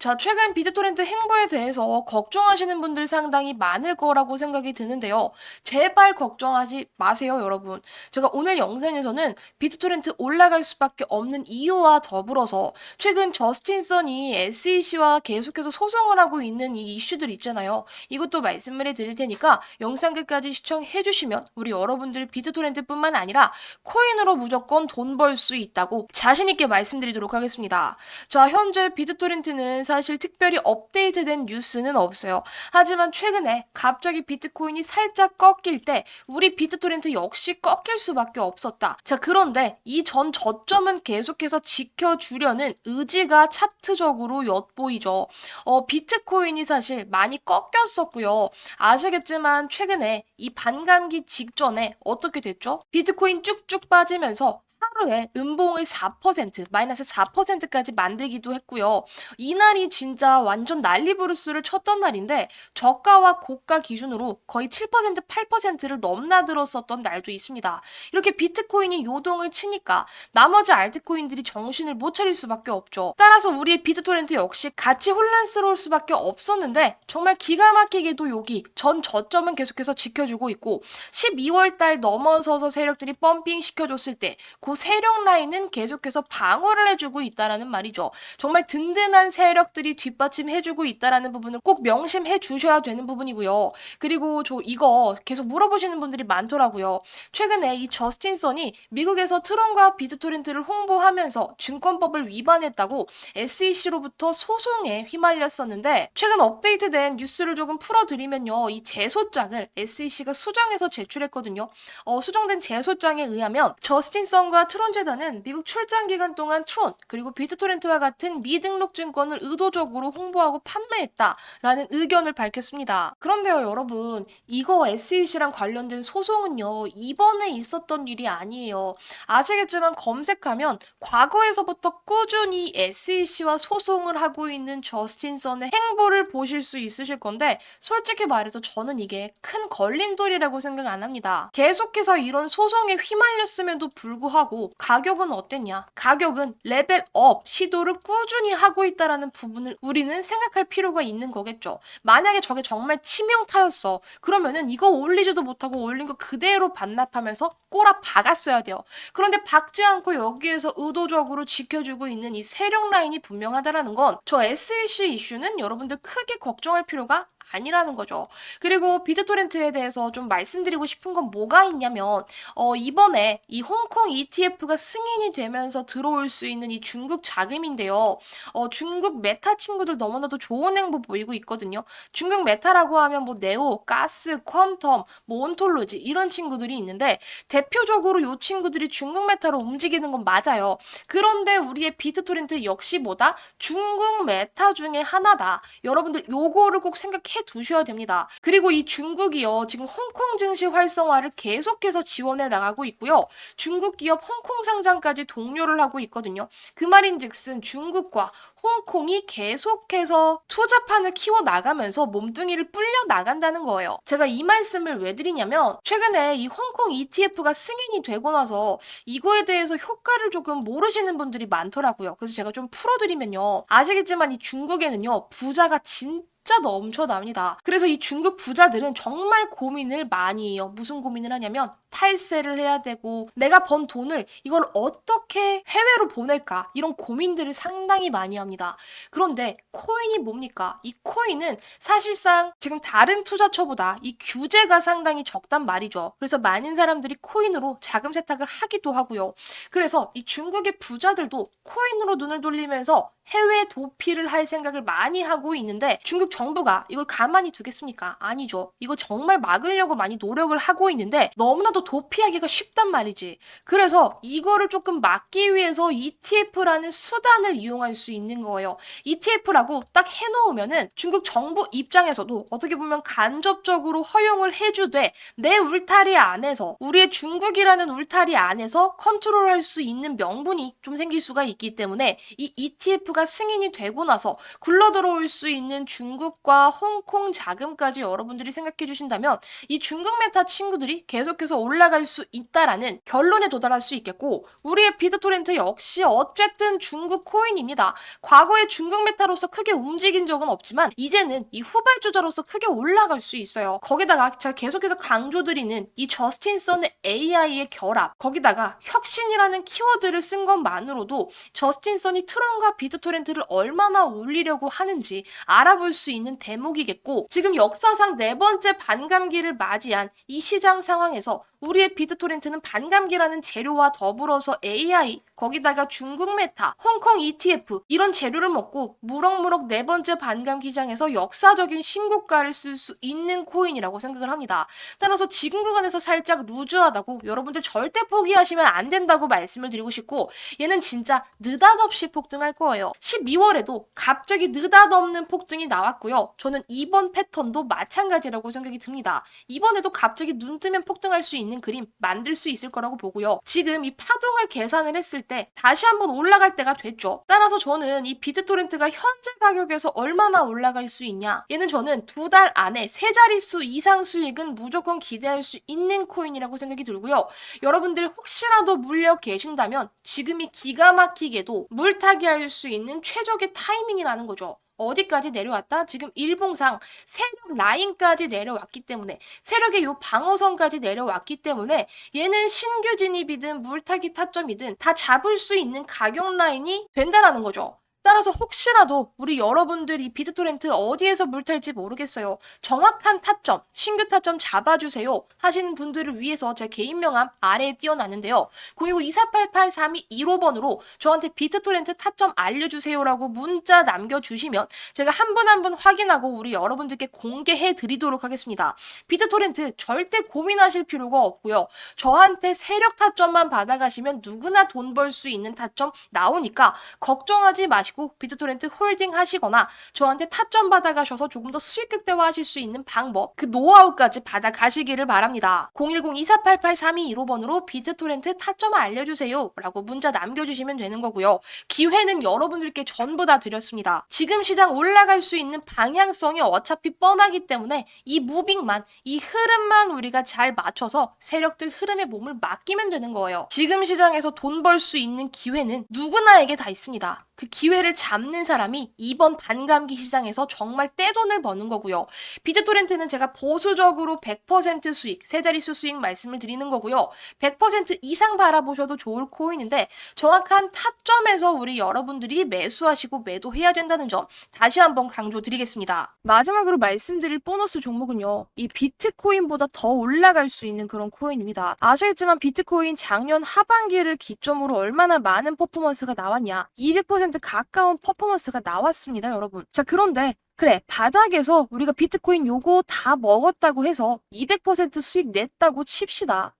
자, 최근 비트토렌트 행보에 대해서 걱정하시는 분들 상당히 많을 거라고 생각이 드는데요. 제발 걱정하지 마세요, 여러분. 제가 오늘 영상에서는 비트토렌트 올라갈 수밖에 없는 이유와 더불어서 최근 저스틴 선이 SEC와 계속해서 소송을 하고 있는 이 이슈들 있잖아요. 이것도 말씀을 해드릴 테니까 영상 끝까지 시청해 주시면 우리 여러분들 비트토렌트뿐만 아니라 코인으로 무조건 돈 벌 수 있다고 자신있게 말씀드리도록 하겠습니다. 자, 현재 비트토렌트는 사실 특별히 업데이트된 뉴스는 없어요. 하지만 최근에 갑자기 비트코인이 살짝 꺾일 때 우리 비트토렌트 역시 꺾일 수밖에 없었다. 자, 그런데 이 전 저점은 계속해서 지켜주려는 의지가 차트적으로 엿보이죠. 어, 비트코인이 사실 많이 꺾였었고요. 아시겠지만 최근에 이 반감기 직전에 어떻게 됐죠? 비트코인 쭉쭉 빠지면서 하루에 음봉을 4%, 마이너스 4%까지 만들기도 했고요. 이날이 진짜 완전 난리부르스를 쳤던 날인데 저가와 고가 기준으로 거의 7%, 8%를 넘나들었었던 날도 있습니다. 이렇게 비트코인이 요동을 치니까 나머지 알트코인들이 정신을 못 차릴 수밖에 없죠. 따라서 우리의 비트토렌트 역시 같이 혼란스러울 수밖에 없었는데 정말 기가 막히게도 여기 전 저점은 계속해서 지켜주고 있고 12월 달 넘어서서 세력들이 펌핑 시켜줬을 때그 세력 라인은 계속해서 방어를 해주고 있다라는 말이죠. 정말 든든한 세력들이 뒷받침해주고 있다라는 부분을 꼭 명심해 주셔야 되는 부분이고요. 그리고 저 이거 계속 물어보시는 분들이 많더라고요. 최근에 이 저스틴 선이 미국에서 트론과 비트토렌트를 홍보하면서 증권법을 위반했다고 SEC로부터 소송에 휘말렸었는데 최근 업데이트된 뉴스를 조금 풀어드리면요. 이 제소장을 SEC가 수정해서 제출했거든요. 어, 수정된 제소장에 의하면 저스틴 선과 트론 재단은 미국 출장 기간 동안 트론 그리고 비트토렌트와 같은 미등록 증권을 의도적으로 홍보하고 판매했다라는 의견을 밝혔습니다. 그런데요, 여러분, 이거 SEC랑 관련된 소송은요, 이번에 있었던 일이 아니에요. 아시겠지만 검색하면 과거에서부터 꾸준히 SEC와 소송을 하고 있는 저스틴 선의 행보를 보실 수 있으실 건데, 솔직히 말해서 저는 이게 큰 걸림돌이라고 생각 안 합니다. 계속해서 이런 소송에 휘말렸음에도 불구하고 가격은 어땠냐? 가격은 레벨 업 시도를 꾸준히 하고 있다라는 부분을 우리는 생각할 필요가 있는 거겠죠. 만약에 저게 정말 치명타였어. 그러면은 이거 올리지도 못하고 올린 거 그대로 반납하면서 꼬라 박았어야 돼요. 그런데 박지 않고 여기에서 의도적으로 지켜주고 있는 이 세력 라인이 분명하다라는 건 저 SEC 이슈는 여러분들 크게 걱정할 필요가 아니라는 거죠. 그리고 비트토렌트에 대해서 좀 말씀드리고 싶은 건 뭐가 있냐면 어, 이번에 이 홍콩 ETF가 승인이 되면서 들어올 수 있는 이 중국 자금인데요. 어, 중국 메타 친구들 너무나도 좋은 행보 보이고 있거든요. 중국 메타라고 하면 뭐 네오, 가스, 퀀텀, 뭐 온톨로지 이런 친구들이 있는데 대표적으로 이 친구들이 중국 메타로 움직이는 건 맞아요. 그런데 우리의 비트토렌트 역시 뭐다? 중국 메타 중에 하나다. 여러분들 요거를 꼭 생각해 두셔야 됩니다. 그리고 이 중국이요. 지금 홍콩 증시 활성화를 계속해서 지원해 나가고 있고요. 중국 기업 홍콩 상장까지 독려를 하고 있거든요. 그 말인즉슨 중국과 홍콩이 계속해서 투자판을 키워 나가면서 몸뚱이를 불려 나간다는 거예요. 제가 이 말씀을 왜 드리냐면 최근에 이 홍콩 ETF가 승인이 되고 나서 이거에 대해서 효과를 조금 모르시는 분들이 많더라고요. 그래서 제가 좀 풀어드리면요. 아시겠지만 이 중국에는요 부자가 진 진짜 넘쳐납니다. 그래서 이 중국 부자들은 정말 고민을 많이 해요. 무슨 고민을 하냐면 탈세를 해야 되고 내가 번 돈을 이걸 어떻게 해외로 보낼까 이런 고민들을 상당히 많이 합니다. 그런데 코인이 뭡니까? 이 코인은 사실상 지금 다른 투자처보다 이 규제가 상당히 적단 말이죠. 그래서 많은 사람들이 코인으로 자금 세탁을 하기도 하고요. 그래서 이 중국의 부자들도 코인으로 눈을 돌리면서 해외 도피를 할 생각을 많이 하고 있는데 중국 정부가 이걸 가만히 두겠습니까? 아니죠. 이거 정말 막으려고 많이 노력을 하고 있는데 너무나도 도피하기가 쉽단 말이지. 그래서 이거를 조금 막기 위해서 ETF라는 수단을 이용할 수 있는 거예요. ETF라고 딱 해놓으면은 중국 정부 입장에서도 어떻게 보면 간접적으로 허용을 해주되 내 울타리 안에서 우리의 중국이라는 울타리 안에서 컨트롤할 수 있는 명분이 좀 생길 수가 있기 때문에 이 ETF가 승인이 되고 나서 굴러 들어올 수 있는 중국 중국과 홍콩 자금까지 여러분들이 생각해 주신다면 이 중국 메타 친구들이 계속해서 올라갈 수 있다라는 결론에 도달할 수 있겠고 우리의 비트토렌트 역시 어쨌든 중국 코인입니다. 과거에 중국 메타로서 크게 움직인 적은 없지만 이제는 이 후발주자로서 크게 올라갈 수 있어요. 거기다가 제가 계속해서 강조드리는 이 저스틴 선의 AI의 결합 거기다가 혁신이라는 키워드를 쓴 것만으로도 저스틴 선이 트론과 비트토렌트를 얼마나 올리려고 하는지 알아볼 수 있는 대목이겠고 지금 역사상 네 번째 반감기를 맞이한 이 시장 상황에서 우리의 비트토렌트는 반감기라는 재료와 더불어서 AI 거기다가 중국 메타, 홍콩 ETF 이런 재료를 먹고 무럭무럭 네 번째 반감기 장에서 역사적인 신고가를 쓸 수 있는 코인이라고 생각을 합니다. 따라서 지금 구간에서 살짝 루즈하다고 여러분들 절대 포기하시면 안 된다고 말씀을 드리고 싶고 얘는 진짜 느닷없이 폭등할 거예요. 12월에도 갑자기 느닷없는 폭등이 나왔 고요. 저는 이번 패턴도 마찬가지라고 생각이 듭니다. 이번에도 갑자기 눈 뜨면 폭등할 수 있는 그림 만들 수 있을 거라고 보고요. 지금 이 파동을 계산을 했을 때 다시 한번 올라갈 때가 됐죠. 따라서 저는 이 비트토렌트가 현재 가격에서 얼마나 올라갈 수 있냐? 얘는 저는 두 달 안에 세 자릿수 이상 수익은 무조건 기대할 수 있는 코인이라고 생각이 들고요. 여러분들 혹시라도 물려 계신다면 지금이 기가 막히게도 물타기 할 수 있는 최적의 타이밍이라는 거죠. 어디까지 내려왔다? 지금 일봉상 세력 라인까지 내려왔기 때문에 세력의 요 방어선까지 내려왔기 때문에 얘는 신규 진입이든 물타기 타점이든 다 잡을 수 있는 가격 라인이 된다라는 거죠. 따라서 혹시라도 우리 여러분들이 비트토렌트 어디에서 물탈지 모르겠어요. 정확한 타점, 신규 타점 잡아주세요 하시는 분들을 위해서 제 개인 명함 아래에 띄워놨는데요. 029-2488-3215번으로 저한테 비트토렌트 타점 알려주세요라고 문자 남겨주시면 제가 한 분 한 분 확인하고 우리 여러분들께 공개해 드리도록 하겠습니다. 비트토렌트 절대 고민하실 필요가 없고요. 저한테 세력 타점만 받아가시면 누구나 돈 벌 수 있는 타점 나오니까 걱정하지 마시고 비트토렌트 홀딩 하시거나 저한테 타점 받아가셔서 조금 더 수익 극대화 하실 수 있는 방법 그 노하우까지 받아가시기를 바랍니다. 010-2488-3215번으로 비트토렌트 타점 알려주세요 라고 문자 남겨주시면 되는 거고요. 기회는 여러분들께 전부 다 드렸습니다. 지금 시장 올라갈 수 있는 방향성이 어차피 뻔하기 때문에 이 무빙만 이 흐름만 우리가 잘 맞춰서 세력들 흐름에 몸을 맡기면 되는 거예요. 지금 시장에서 돈 벌 수 있는 기회는 누구나에게 다 있습니다. 그 기회 를 잡는 사람이 이번 반감기 시장에서 정말 떼돈을 버는 거고요. 비트토렌트는 제가 보수적으로 100% 수익, 세 자릿수 수익 말씀을 드리는 거고요. 100% 이상 바라보셔도 좋을 코인인데 정확한 타점에서 우리 여러분들이 매수하시고 매도해야 된다는 점 다시 한번 강조드리겠습니다. 마지막으로 말씀드릴 보너스 종목은요. 이 비트코인보다 더 올라갈 수 있는 그런 코인입니다. 아시겠지만 비트코인 작년 하반기를 기점으로 얼마나 많은 퍼포먼스가 나왔냐. 200% 가까운 퍼포먼스가 나왔습니다, 여러분. 자, 그런데 그래, 바닥에서 우리가 비트코인 요거 다 먹었다고 해서 200% 수익 냈다고 칩시다.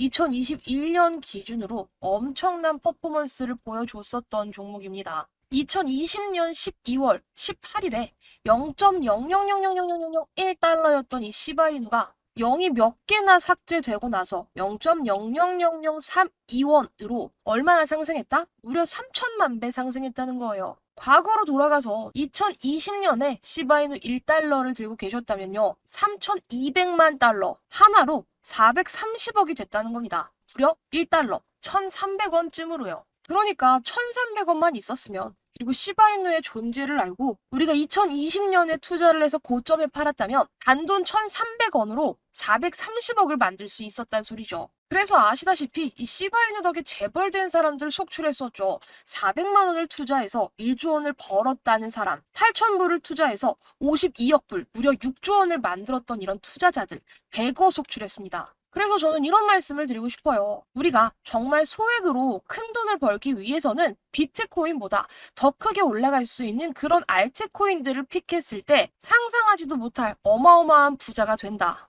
2021년 기준으로 엄청난 퍼포먼스를 보여줬었던 종목입니다. 2020년 12월 18일에 0.000000001달러였던 이 시바이누가 0이 몇 개나 삭제되고 나서 0.000032원으로 얼마나 상승했다? 무려 3천만 배 상승했다는 거예요. 과거로 돌아가서 2020년에 시바이누 1달러를 들고 계셨다면요. 3,200만 달러 하나로 430억이 됐다는 겁니다. 무려 1달러 1,300원쯤으로요. 그러니까 1,300원만 있었으면 그리고 시바이누의 존재를 알고 우리가 2020년에 투자를 해서 고점에 팔았다면 단돈 1,300원으로 430억을 만들 수 있었다는 소리죠. 그래서 아시다시피 이 시바이누 덕에 재벌된 사람들 속출했었죠. 400만 원을 투자해서 1조 원을 벌었다는 사람, 8천 불을 투자해서 52억 불, 무려 6조 원을 만들었던 이런 투자자들 100억 속출했습니다. 그래서 저는 이런 말씀을 드리고 싶어요. 우리가 정말 소액으로 큰 돈을 벌기 위해서는 비트코인보다 더 크게 올라갈 수 있는 그런 알트코인들을 픽했을 때 상상하지도 못할 어마어마한 부자가 된다.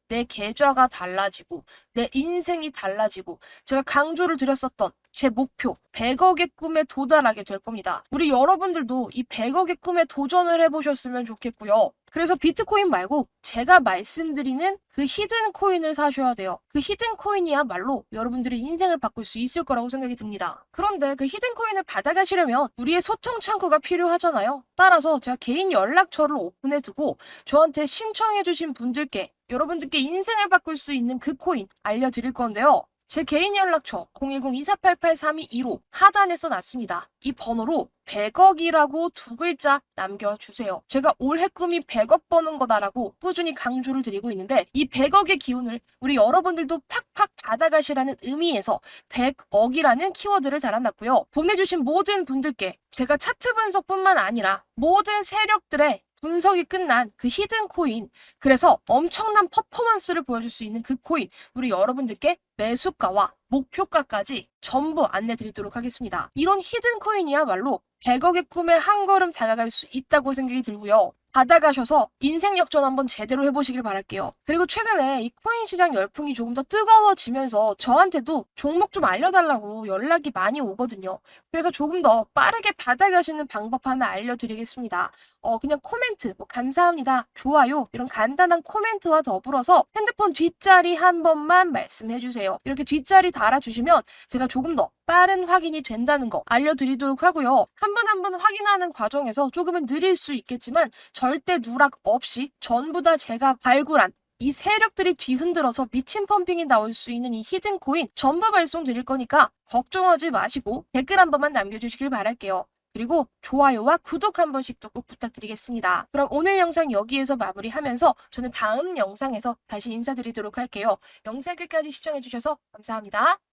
내 계좌가 달라지고 내 인생이 달라지고 제가 강조를 드렸었던 제 목표 100억의 꿈에 도달하게 될 겁니다. 우리 여러분들도 이 100억의 꿈에 도전을 해보셨으면 좋겠고요. 그래서 비트코인 말고 제가 말씀드리는 그 히든 코인을 사셔야 돼요. 그 히든 코인이야말로 여러분들의 인생을 바꿀 수 있을 거라고 생각이 듭니다. 그런데 그 히든 코인을 받아가시려면 우리의 소통 창구가 필요하잖아요. 따라서 제가 개인 연락처를 오픈해 두고 저한테 신청해 주신 분들께 여러분들께 인생을 바꿀 수 있는 그 코인 알려드릴 건데요. 제 개인 연락처 010-2488-3215 하단에 써놨습니다. 이 번호로 100억이라고 두 글자 남겨주세요. 제가 올해 꿈이 100억 버는 거다라고 꾸준히 강조를 드리고 있는데 이 100억의 기운을 우리 여러분들도 팍팍 받아가시라는 의미에서 100억이라는 키워드를 달아놨고요. 보내주신 모든 분들께 제가 차트 분석뿐만 아니라 모든 세력들의 분석이 끝난 그 히든 코인 그래서 엄청난 퍼포먼스를 보여줄 수 있는 그 코인 우리 여러분들께 매수가와 목표가까지 전부 안내 드리도록 하겠습니다. 이런 히든 코인이야말로 100억의 꿈에 한 걸음 다가갈 수 있다고 생각이 들고요. 받아가셔서 인생 역전 한번 제대로 해보시길 바랄게요. 그리고 최근에 이 코인 시장 열풍이 조금 더 뜨거워지면서 저한테도 종목 좀 알려달라고 연락이 많이 오거든요. 그래서 조금 더 빠르게 받아가시는 방법 하나 알려드리겠습니다. 어, 그냥 코멘트, 뭐, 감사합니다, 좋아요, 이런 간단한 코멘트와 더불어서 핸드폰 뒷자리 한 번만 말씀해 주세요. 이렇게 뒷자리 달아주시면 제가 조금 더 빠른 확인이 된다는 거 알려드리도록 하고요. 한 번 한 번 확인하는 과정에서 조금은 느릴 수 있겠지만 절대 누락 없이 전부 다 제가 발굴한 이 세력들이 뒤흔들어서 미친 펌핑이 나올 수 있는 이 히든 코인 전부 발송 드릴 거니까 걱정하지 마시고 댓글 한 번만 남겨주시길 바랄게요. 그리고 좋아요와 구독 한 번씩도 꼭 부탁드리겠습니다. 그럼 오늘 영상 여기에서 마무리하면서 저는 다음 영상에서 다시 인사드리도록 할게요. 영상 끝까지 시청해주셔서 감사합니다.